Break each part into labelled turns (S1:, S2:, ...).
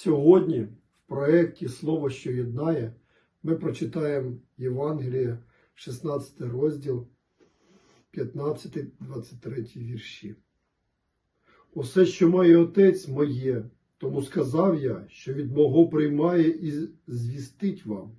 S1: Сьогодні в проєкті Слово, що єднає, ми прочитаємо Євангеліє, 16 розділ, 15-23 вірші. Усе, що має отець моє, тому сказав я, що від мого приймає і звістить вам.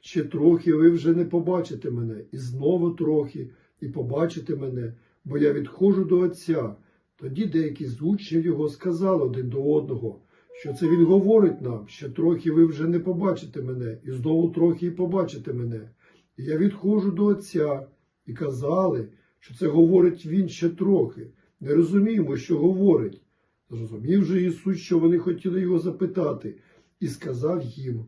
S1: Ще трохи ви вже не побачите мене, і знову трохи, і побачите мене, бо я відходжу до Отця. Тоді деякі з учнів його сказали один до одного, що це він говорить нам, що трохи ви вже не побачите мене, і знову трохи і побачите мене. І я відходжу до Отця, і казали, що це говорить він ще трохи. Не розуміємо, що говорить. Зрозумів же Ісус, що вони хотіли його запитати, і сказав їм,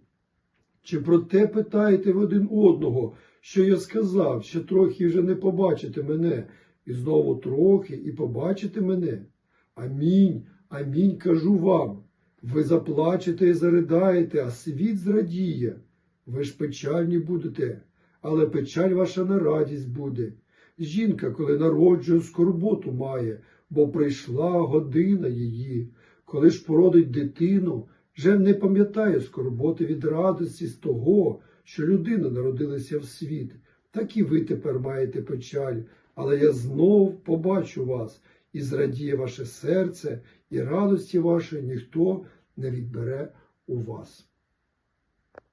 S1: чи про те питаєте ви один одного, що я сказав, що трохи вже не побачите мене, і знову трохи, і побачите мене? Амінь, амінь кажу вам. Ви заплачете і заридаєте, а світ зрадіє. Ви ж печальні будете, але печаль ваша на радість буде. Жінка, коли народжує, скорботу має, бо прийшла година її. Коли ж породить дитину, вже не пам'ятає скорботи від радості з того, що людина народилася в світ. Так і ви тепер маєте печаль, але я знов побачу вас, і зрадіє ваше серце, і радості вашої ніхто не відбере у вас.